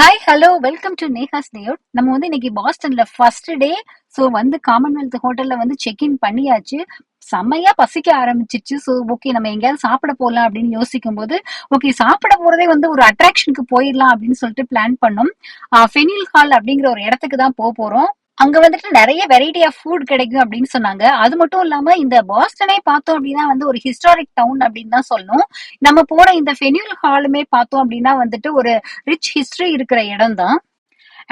Hi hello welcome to Neha's layout நம்ம வந்து இன்னைக்கு பாஸ்டன்ல ஃபர்ஸ்ட் டே ஸோ வந்து காமன்வெல்த் ஹோட்டல்ல வந்து செக் இன் பண்ணியாச்சு. செம்மையா பசிக்க ஆரம்பிச்சிச்சு ஸோ ஓகே நம்ம எங்கேயாவது சாப்பிட போகலாம் அப்படின்னு யோசிக்கும் போது ஓகே சாப்பிட போறதே வந்து ஒரு அட்ராக்ஷனுக்கு போயிடலாம் அப்படின்னு சொல்லிட்டு பிளான் பண்ணோம். ஃபெனில் ஹால் அப்படிங்கிற ஒரு இடத்துக்கு தான் போக போறோம். அங்க வந்துட்டு நிறைய வெரைட்டி ஆஃப் ஃபுட் கிடைக்கும் அப்படின்னு சொன்னாங்க. அது மட்டும் இல்லாம இந்த பாஸ்டனே பார்த்தோம் அப்படின்னா வந்து ஒரு ஹிஸ்டாரிக் டவுன் அப்படின்னு தான் சொல்லணும். நம்ம போன இந்த ஃபெனியூல் ஹாலுமே பார்த்தோம் அப்படின்னா வந்துட்டு ஒரு ரிச் ஹிஸ்டரி இருக்கிற இடம் தான்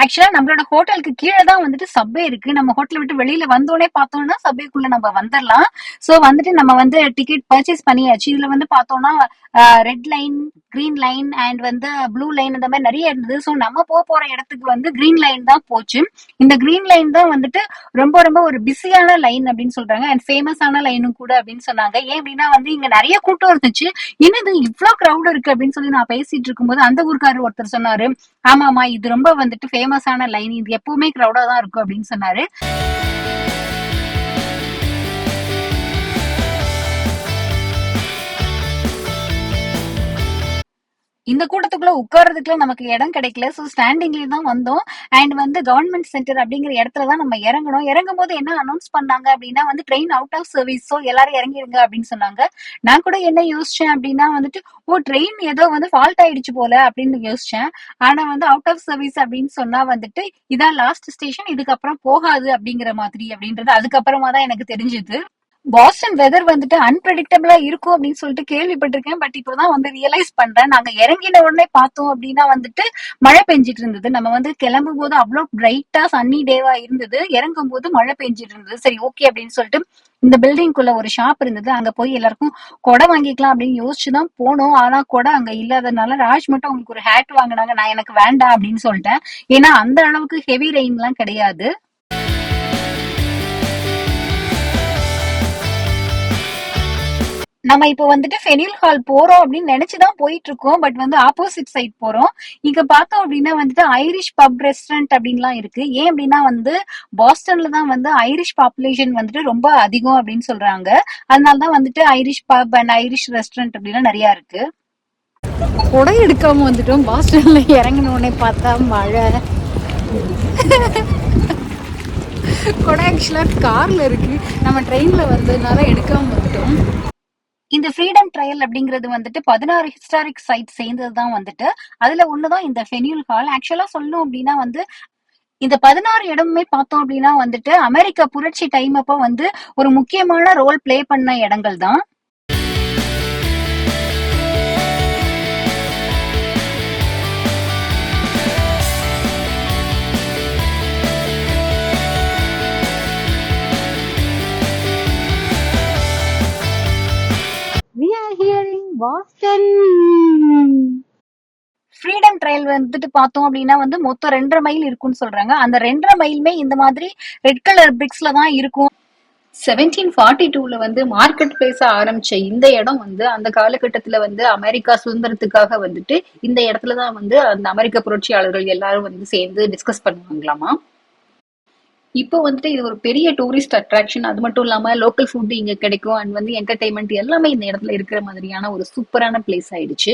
ஆக்சுவலா நம்மளோட ஹோட்டலுக்கு கீழே தான் வந்துட்டு சப்வே இருக்கு. நம்ம ஹோட்டல் விட்டு வெளியில வந்தோடனே பார்த்தோம்னா சப்வேக்குள்ள நம்ம வந்துடலாம் சோ வந்துட்டு நம்ம வந்து டிக்கெட் பர்ச்சேஸ் பண்ணியாச்சு. இதுல வந்து பார்த்தோம்னா red line green line and வந்து ப்ளூ லைன் இந்த மாதிரி நிறைய இருந்தது. ஸோ நம்ம போக போற இடத்துக்கு வந்து கிரீன் லைன் தான் போச்சு. இந்த கிரீன் லைன் தான் வந்துட்டு ரொம்ப ரொம்ப ஒரு பிஸியான லைன் அப்படின்னு சொல்றாங்க. அண்ட் ஃபேமஸான லைனும் கூட அப்படின்னு சொன்னாங்க. ஏன் அப்படின்னா வந்து இங்க நிறைய கூட்டம் இருந்துச்சு. என்னது இவ்வளோ கிரௌட் இருக்கு அப்படின்னு சொல்லி நான் பேசிட்டு இருக்கும்போது அந்த ஊருக்காரர் ஒருத்தர் சொன்னாரு. ஆமாமா இது ரொம்ப வந்துட்டு ஃபேமஸான லைன் இது எப்பவுமே க்ரௌடா தான் இருக்கும் அப்படின்னு சொன்னாரு. இந்த கூட்டத்துக்குள்ள உட்கார்றதுக்குள்ள நமக்கு இடம் கிடைக்கல. ஸோ ஸ்டாண்டிங்லேயே தான் வந்தோம். அண்ட் வந்து கவர்மெண்ட் சென்டர் அப்படிங்கிற இடத்துல தான் நம்ம இறங்கணும் இறங்கும் போது என்ன அனௌன்ஸ் பண்ணாங்க அப்படின்னா வந்து train out of service so எல்லாரும் இறங்கிடுங்க அப்படின்னு சொன்னாங்க. நான் கூட என்ன யோசிச்சேன் அப்படின்னா வந்துட்டு ஓ ட்ரெயின் ஏதோ வந்து ஃபால்ட் ஆயிடுச்சு போல அப்படின்னு யோசிச்சேன். ஆனா வந்து அவுட் ஆஃப் சர்வீஸ் அப்படின்னு சொன்னா வந்துட்டு இதான் லாஸ்ட் ஸ்டேஷன் இதுக்கப்புறம் போகாது அப்படிங்கிற மாதிரி அப்படின்றது அதுக்கப்புறமா தான் எனக்கு தெரிஞ்சது. பாஸ்டன் வெதர் வந்துட்டு அன்பிரடிக்டபிளா இருக்கும் அப்படின்னு சொல்லிட்டு கேள்விப்பட்டிருக்கேன். பட் இப்போதான் வந்து ரியலைஸ் பண்றேன். நாங்க இறங்கின உடனே பார்த்தோம் அப்படின்னா வந்துட்டு மழை பெஞ்சிட்டு இருந்தது. நம்ம வந்து கிளம்பும் போது அவ்வளோ பிரைட்டா சன்னி டேவா இருந்தது. இறங்கும் போது மழை பெஞ்சிட்டு இருந்தது. சரி ஓகே அப்படின்னு சொல்லிட்டு இந்த பில்டிங்குள்ள ஒரு ஷாப் இருந்தது. அங்க போய் எல்லாருக்கும் கொடை வாங்கிக்கலாம் அப்படின்னு யோசிச்சுதான் போனோம். ஆனா கொடை அங்க இல்லாதனால ராஜ் மட்டும் அவங்களுக்கு ஒரு ஹேட் வாங்கினாங்க. நான் எனக்கு வேண்டாம் அப்படின்னு சொல்லிட்டேன். ஏன்னா அந்த அளவுக்கு ஹெவி ரெயின் எல்லாம் கிடையாது. நம்ம இப்போ வந்துட்டு ஃபெனில் ஹால் போறோம் அப்படின்னு நினைச்சுதான் போயிட்டு இருக்கோம் பட் வந்து ஆப்போசிட் சைட் போறோம். இங்க பார்த்தோம் அப்படின்னா வந்துட்டு ஐரிஷ் பப் ரெஸ்டாரண்ட் அப்படின்லாம் இருக்கு. ஏன் அப்படின்னா வந்து பாஸ்டன்ல தான் வந்து ஐரிஷ் பாப்புலேஷன் வந்துட்டு ரொம்ப அதிகம் அப்படின்னு சொல்றாங்க. அதனாலதான் வந்துட்டு Irish pub and Irish restaurant அப்படிலாம் நிறைய இருக்கு. குடை எடுக்காம வந்துட்டோம். பாஸ்டன்ல இறங்கின உடனே பார்த்தா மழை. குடை ஆக்சுவலாக கார்ல இருக்கு. நம்ம ட்ரெயின்ல வந்ததுனால எடுக்காம வந்துட்டோம். இந்த ஃப்ரீடம் ட்ரையல் அப்படிங்கிறது வந்துட்டு பதினாறு ஹிஸ்டாரிக் சைட் சேர்ந்தது தான் வந்துட்டு. அதுல ஒண்ணுதான் இந்த ஃபெனியூல் ஹால் ஆக்சுவலா சொல்லணும் அப்படின்னா வந்து இந்த பதினாறு இடமுமே பார்த்தோம் அப்படின்னா வந்துட்டு அமெரிக்க புரட்சி டைம் அப்போ வந்து ஒரு முக்கியமான ரோல் பிளே பண்ண இடங்கள் தான் பாஸ்டன் ஃப்ரீடம் ட்ரையல் வந்துட்டு பார்த்தோம் அப்படின்னா வந்து மொத்தம் ரெண்டரை மைல் இருக்கும்னு சொல்றாங்க. அந்த ரெண்டரை மைலுமே இந்த மாதிரி ரெட் கலர் பிரிக்ஸ்ல தான் இருக்கும். செவன்டீன் ஃபார்ட்டி டூல வந்து மார்க்கெட் பிளேஸ ஆரம்பிச்ச இந்த இடம் வந்து அந்த காலகட்டத்துல வந்து அமெரிக்கா சுதந்திரத்துக்காக வந்துட்டு இந்த இடத்துல தான் வந்து அந்த அமெரிக்க புரட்சியாளர்கள் எல்லாரும் வந்து சேர்ந்து டிஸ்கஸ் பண்ணுவாங்களாமா? இப்போ வந்துட்டு இது ஒரு பெரிய டூரிஸ்ட் அட்ராக்ஷன் அது மட்டும் இல்லாம லோக்கல் ஃபுட் இங்க கிடைக்கும். அண்ட் வந்து என்டர்டைன்மெண்ட் எல்லாமே இந்த இடத்துல இருக்கிற மாதிரியான ஒரு சூப்பரான பிளேஸ் ஆயிடுச்சு.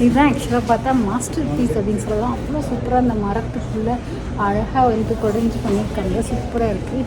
இதுதான் ஆக்சுவலாக பார்த்தா மாஸ்டர் பீஸ் அப்படின்னு சொல்லலாம். அவ்வளோ சூப்பராக அந்த மரத்துக்குள்ளே அழகாக வந்து குடஞ்சி பண்ணியிருக்காங்க. சூப்பராக இருக்குது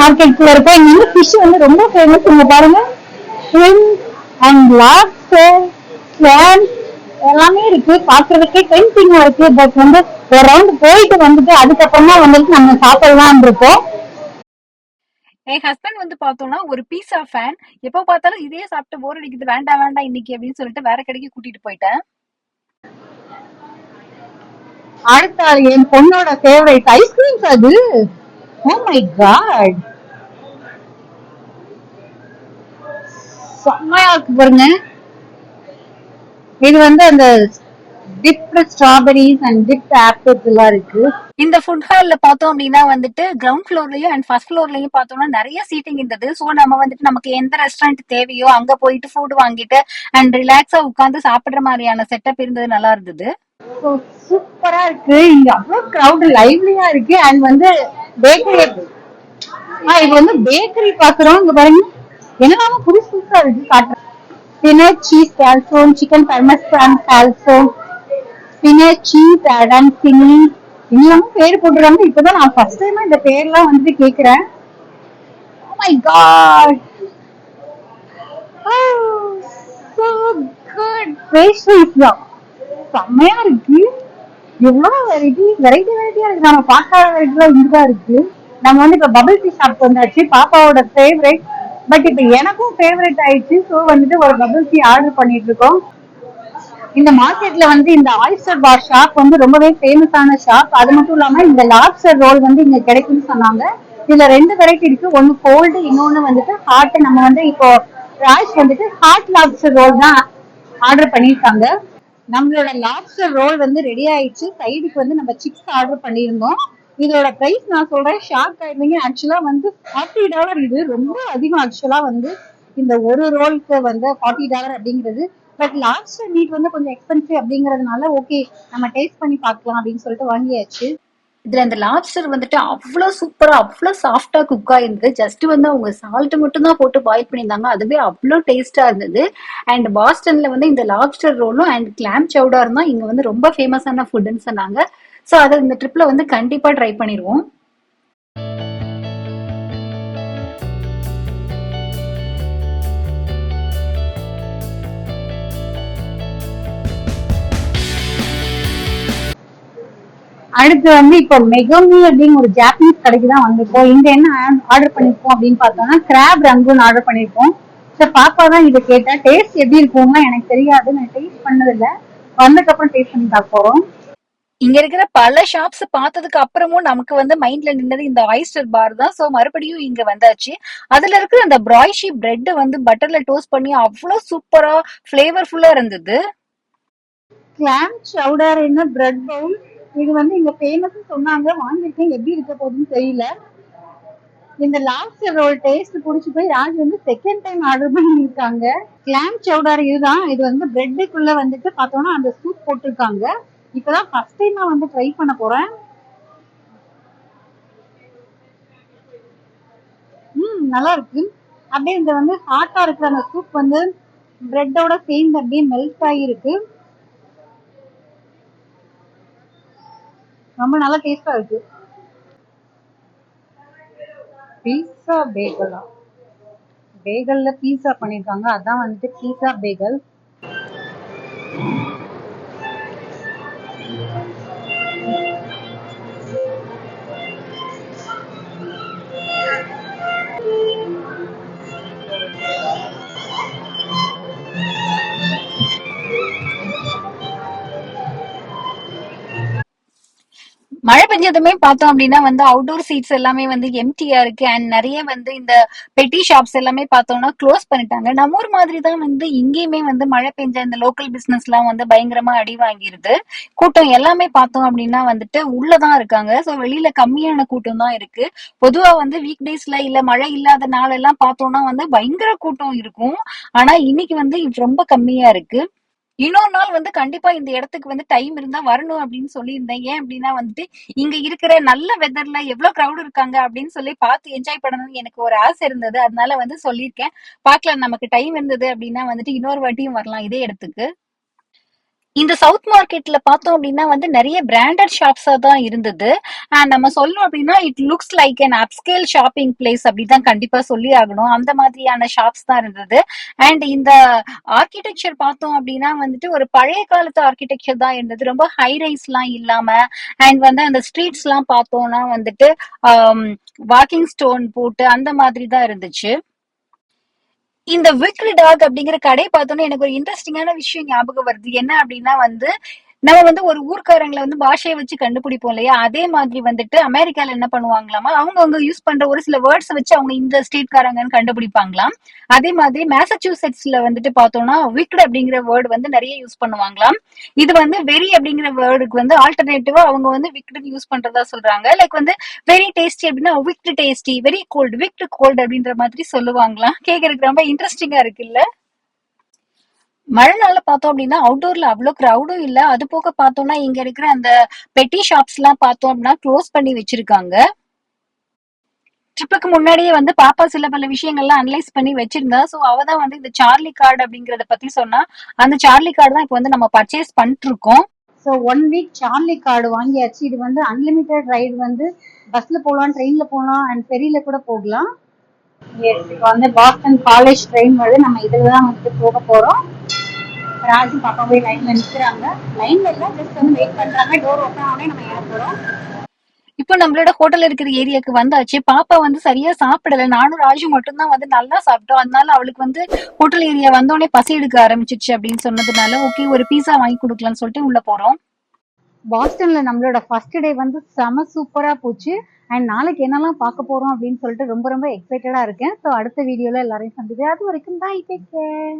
மார்க்கெட்ல இருக்க இங்க வந்து ஃபிஷ் வந்து ரொம்ப ஃபேமஸ் இங்க பாருங்க. ஷ்ரிம் அண்ட் லாப்ஸ்டர் ஸ்வான் எல்லாமே இருக்கு. பாக்குறதுக்கே டெம்டிங்கா இருக்கு. பட் வந்து ஒரு ரவுண்ட் போயிட்டு வந்துட்டு அதுக்கப்புறமா வந்துட்டு நம்ம சாப்பிடலாம் இருக்கோம். என் ஹஸ்பண்ட் வந்து பார்த்தோம்னா ஒரு பீஸா ஃபேன் எப்போ பார்த்தாலும் இதே சாப்பிட்டு போர் அடிக்குது. வேண்டாம் வேண்டாம் இன்னைக்கு அப்படின்னு சொல்லிட்டு வேற கடைக்கு கூட்டிட்டு போயிட்டேன். அடுத்த என் பொண்ணோட ஃபேவரட் ஐஸ்கிரீம்ஸ் அது. ஓ மை காட் செம்மையா இருக்கு பாருங்க. இது வந்து அந்த dipped strawberries and dipped apples எல்லாம் இருக்கு. இந்த ஃபுட் ஹால்ல பார்த்தோம் அப்படின்னா வந்துட்டு கிரவுண்ட் ஃப்ளோர்லயும் அண்ட் ஃபர்ஸ்ட் ஃப்ளோர்லயும் பார்த்தோம்னா நிறைய சீட்டிங் இருந்தது. சோ நம்ம வந்துட்டு நமக்கு எந்த ரெஸ்டாரண்ட் தேவையோ அங்க போயிட்டு ஃபுட் வாங்கிட்டு அண்ட் ரிலாக்ஸா உட்கார்ந்து சாப்பிடுற மாதிரியான செட்டப் இருந்தது நல்லா இருந்தது. சூப்பரா இருக்கு. இங்க அவ்வளவு கிரவுட் லைவ்லியா இருக்கு. அண்ட் வந்து பேக்கரி இது வந்து பேக்கரி பாக்குறோம். இங்க பாருங்க. என்னெல்லாம் புதுசு புதுசா இருக்கு காட்டுறேன். Spinach cheese calzone chicken parmesan calzone spinach cheese அடன் சினி இன்னமும் பேர் போட்டுருக்காங்க. இப்பதான் நான் ஃபர்ஸ்ட் டைம் இந்த பேர்லாம் வந்து கேக்குறேன். ஓ my god so good good! Pastries தான். செம்மையா இருக்கு. எவ்வளவு வெரைட்டி வெரைட்டி வெரைட்டியா இருக்கு. நம்ம பார்க்காத வெரைட்டிலாம் இங்கதான் இருக்கு. நம்ம வந்து இப்ப பபிள் டீ ஷாப் வந்தாச்சு. பாப்பாவோட ஃபேவரட் பட் இப்ப எனக்கும் ஃபேவரட் ஆயிடுச்சு. ஸோ வந்துட்டு ஒரு பபிள் டீ ஆர்டர் பண்ணிட்டு இருக்கோம் இந்த மார்க்கெட்ல வந்து இந்த ஆயிஸ்டர் பார் ஷாப் வந்து ரொம்பவே ஃபேமஸான ஷாப் அது மட்டும் இல்லாம இந்த லாப்ஸ்டர் ரோல் வந்து இங்க கிடைக்கும்னு சொன்னாங்க. இதுல ரெண்டு வெரைட்டி இருக்கு. ஒன்னு கோல்டு இன்னொன்னு வந்துட்டு ஹாட் நம்ம வந்து இப்போ ராய்ஸ் வந்துட்டு ஹாட் லாப்ஸ்டர் ரோல் தான் ஆர்டர் பண்ணியிருக்காங்க. நம்மளோட லாப்ஸ்டர் ரோல் வந்து ரெடி ஆயிடுச்சு. சைடுக்கு வந்து நம்ம சிப்ஸ் ஆர்டர் பண்ணியிருந்தோம். இதோட பிரைஸ் நான் சொல்றேன் ஷாக் ஆயிருந்தீங்க ஆக்சுவலா வந்து ஃபார்ட்டி டாலர் இது ரொம்ப அதிகம் ஆக்சுவலா வந்து இந்த ஒரு ரோலுக்கு வந்து ஃபார்ட்டி டாலர் அப்படிங்கிறது. பட் லாப்ஸ்டர் மீட் வந்து கொஞ்சம் எக்ஸ்பென்சிவ் அப்படிங்கறதுனால ஓகே நம்ம டேஸ்ட் பண்ணி பார்க்கலாம் அப்படின்னு சொல்லிட்டு வாங்கியாச்சு. இதுல அந்த லாப்ஸ்டர் வந்துட்டு அவ்வளவு சூப்பரா அவ்வளவு சாஃப்டா குக் ஆயிருந்தது. ஜஸ்ட் வந்து அவங்க சால்ட் மட்டும் தான் போட்டு பாயில் பண்ணியிருந்தாங்க. அதுவே அவ்வளவு டேஸ்டா இருந்தது. அண்ட் பாஸ்டன்ல வந்து இந்த லாப்ஸ்டர் ரோலும் அண்ட் கிளாம் சவுடாரும் தான் இங்க வந்து ரொம்ப ஃபேமஸான ஃபுட்னு சொன்னாங்க. சோ அதை இந்த ட்ரிப்ல வந்து கண்டிப்பா ட்ரை பண்ணிடுவோம் அடுத்து வந்து இப்போ மெகோமி அப்படின்னு ஒரு ஜாப்பனீஸ் கடைக்கு தான் வந்திருக்கோம். இங்க என்ன ஆர்டர் பண்ணிருக்கோம் அப்படின்னு பார்த்தோம்னா கிராப் ரங்குன்னு ஆர்டர் பண்ணிருக்கோம். சரி பாப்பா தான் இதை கேட்டா டேஸ்ட் எப்படி இருக்கும்னா எனக்கு தெரியாது. நான் டேஸ்ட் பண்ணதில்ல. வந்ததுக்கப்புறம் டேஸ்ட் பண்ணி பார்க்க போறோம். இங்க இருக்கிற பல ஷாப்ஸ் பார்த்ததுக்கு அப்புறமும் நமக்கு வந்து மைண்ட்ல நின்னது இந்த ஆயிஸ்டர் பார் தான். சோ மறுபடியும் இங்க வந்தாச்சு. அதுல இருக்கிற அந்த பிராய்ஷி பிரெட் வந்து பட்டர்ல டோஸ்ட் பண்ணி அவ்வளோ சூப்பரா ஃபிளேவர்ஃபுல்லா இருந்தது. கிளாம் சவுடர் என்ன பிரெட் பவுல் இது வந்து இங்க ஃபேமஸ் சொன்னாங்க. வாங்கியிருக்கேன். எப்படி இருக்க போகுதுன்னு தெரியல. இந்த லாஸ்ட் ரோல் டேஸ்ட் புடிச்சு போய் ராஜ் வந்து செகண்ட் டைம் ஆர்டர் பண்ணியிருக்காங்க. கிளாம் சவுடார் இதுதான். இது வந்து பிரெட்டுக்குள்ள வந்துட்டு பார்த்தோம்னா அந்த சூப் போட்டிருக்காங்க. இப்பதான் ஃபர்ஸ்ட் டைம் நான் வந்து ட்ரை பண்ண போறேன். ம் நல்லா இருக்கு. அப்படியே இந்த வந்து ஹாட்டா இருக்கிற அந்த சூப் வந்து பிரெட்டோட சேர்ந்து அப்படியே மெல்ட் ஆகிருக்கு ரொம்ப நல்லா டேஸ்டா இருக்கு. பீஸா பேகலா பேகல்ல பீஸா பண்ணிருக்காங்க. அதான் வந்துட்டு பீஸா பேகல் மழை பெஞ்சதுமே பார்த்தோம் அப்படின்னா வந்து அவுட்டோர் சீட்ஸ் எல்லாமே வந்து எம்டியா இருக்கு. அண்ட் நிறைய வந்து இந்த பெட்டி ஷாப்ஸ் எல்லாமே பார்த்தோம்னா க்ளோஸ் பண்ணிட்டாங்க. நம்ம ஊர் மாதிரி தான் வந்து இங்கேயுமே வந்து மழை பெஞ்ச இந்த லோக்கல் பிசினஸ் எல்லாம் வந்து பயங்கரமா அடி வாங்கிருது. கூட்டம் எல்லாமே பார்த்தோம் அப்படின்னா வந்துட்டு உள்ளதான் இருக்காங்க. ஸோ வெளியில கம்மியான கூட்டம் தான் இருக்கு. பொதுவா வந்து வீக் டேஸ்ல இல்ல மழை இல்லாத நாள் எல்லாம் பார்த்தோம்னா வந்து பயங்கர கூட்டம் இருக்கும். ஆனா இன்னைக்கு வந்து ரொம்ப கம்மியா இருக்கு. இன்னொரு நாள் வந்து கண்டிப்பா இந்த இடத்துக்கு வந்து டைம் இருந்தா வரணும் அப்படின்னு சொல்லியிருந்தேன். ஏன் அப்படின்னா வந்துட்டு இங்க இருக்கிற நல்ல வெதர்ல எவ்வளவு கிரௌட் இருக்காங்க அப்படின்னு சொல்லி பார்த்து என்ஜாய் பண்ணணும்னு எனக்கு ஒரு ஆசை இருந்தது. அதனால வந்து சொல்லியிருக்கேன். பார்க்கலாம் நமக்கு டைம் இருந்தது அப்படின்னா வந்துட்டு இன்னொரு வாட்டியும் வரலாம் இதே இடத்துக்கு. இந்த சவுத் மார்க்கெட்ல பார்த்தோம் அப்படின்னா வந்து நிறைய பிராண்டட் ஷாப்ஸா தான் இருந்தது. அண்ட் நம்ம சொல்லணும் அப்படின்னா it looks like an upscale shopping place அப்படிதான் கண்டிப்பா சொல்லி ஆகணும். அந்த மாதிரியான ஷாப்ஸ் தான் இருந்தது. அண்ட் இந்த ஆர்கிடெக்சர் பார்த்தோம் அப்படின்னா வந்துட்டு ஒரு பழைய காலத்து ஆர்கிடெக்சர் தான் இருந்தது. ரொம்ப ஹை ரைஸ்லாம் இல்லாம அண்ட் வந்து அந்த ஸ்ட்ரீட்ஸ் எல்லாம் பார்த்தோம்னா வந்துட்டு um, வாக்கிங் ஸ்டோன் போட்டு அந்த மாதிரி தான் இருந்துச்சு. இந்த விக்ரி டாக் அப்படிங்கிற கடை பார்த்தோன்னே எனக்கு ஒரு இன்ட்ரெஸ்டிங்கான விஷயம் ஞாபகம் வருது. என்ன அப்படின்னா வந்து நம்ம வந்து ஒரு ஊர்க்காரங்களை வந்து பாஷையை வச்சு கண்டுபிடிப்போம் இல்லையா? அதே மாதிரி வந்துட்டு அமெரிக்கால என்ன பண்ணுவாங்களாமா? அவங்க அவங்க யூஸ் பண்ற ஒரு சில வேர்ட்ஸ் வச்சு அவங்க இந்த ஸ்டேட்காரங்கன்னு கண்டுபிடிப்பாங்களாம். அதே மாதிரி மேசச்சூசெட்ஸ்ல வந்துட்டு பார்த்தோம்னா விக்ட் அப்படிங்கிற வேர்டு வந்து நிறைய யூஸ் பண்ணுவாங்களாம். இது வந்து வெரி அப்படிங்கிற வேர்டுக்கு வந்து ஆல்டர்னேட்டிவா அவங்க வந்து விக்ட் யூஸ் பண்றதா சொல்றாங்க. லைக் வந்து வெரி டேஸ்டி அப்படின்னா wicked tasty very cold wicked cold அப்படின்ற மாதிரி சொல்லுவாங்களாம். கேக்குறதுக்கு ரொம்ப இன்ட்ரெஸ்டிங்கா இருக்குல்ல? மழை நாள்ல பார்த்தோம் அப்படின்னா அவுட்டோர்ல அவ்வளவு கிரௌடும் இல்ல. அது போக பார்த்தோம்னா இங்க இருக்கிற அந்த பெட்டி ஷாப்ஸ் எல்லாம் பார்த்தோம் அப்படின்னா க்ளோஸ் பண்ணி வச்சிருக்காங்க. ட்ரிப்புக்கு முன்னாடியே வந்து பாப்பா சில பல விஷயங்கள்லாம் அனலைஸ் பண்ணி வச்சிருந்தா. சோ அவ தான் வந்து இந்த சார்லி கார்டு அப்படிங்கறத பத்தி சொன்னா. அந்த சார்லி கார்டு தான் இப்போ வந்து நம்ம பர்ச்சேஸ் பண்ணிட்டு இருக்கோம் so one week Charlie card வாங்கியாச்சு. இது வந்து அன்லிமிட்டெட் ரைடு வந்து பஸ்ல போகலாம் ட்ரெயின்ல போகலாம் அண்ட் ஃபெரியில கூட போகலாம். இப்போ வந்து பாஸ்டன் காலேஜ் ட்ரெயின் வந்து நம்ம இதில் தான் வந்து போக போகிறோம் ராஜு பாப்பா போய் லைன்ல நிற்கிறாங்க லைன்ல இல்லை ஜஸ்ட் வந்து வெயிட் பண்றாங்க. டோர் ஓப்பன் ஆனே நம்ம ஏற போகிறோம் இப்போ நம்மளோட ஹோட்டல் இருக்கிற ஏரியாக்கு வந்தாச்சு. பாப்பா வந்து சரியா சாப்பிடல. நானும் ராஜு மட்டும் தான் வந்து நல்லா சாப்பிட்டோம். அதனால அவளுக்கு வந்து ஹோட்டல் ஏரியா வந்தோடனே பசி எடுக்க ஆரம்பிச்சிச்சு அப்படின்னு சொன்னதுனால ஓகே ஒரு பீஸா வாங்கி கொடுக்கலாம்னு சொல்லிட்டு உள்ள போறோம். பாஸ்டன்ல நம்மளோட ஃபர்ஸ்ட் டே வந்து செம சூப்பரா போச்சு. அண்ட் நாளைக்கு என்னெல்லாம் பார்க்க போறோம் அப்படின்னு சொல்லிட்டு ரொம்ப ரொம்ப எக்ஸைட்டடா இருக்கேன். ஸோ அடுத்த வீடியோல எல்லாரையும் சந்திக்கிறேன். அது வரைக்கும் பாய் டேக் கேர்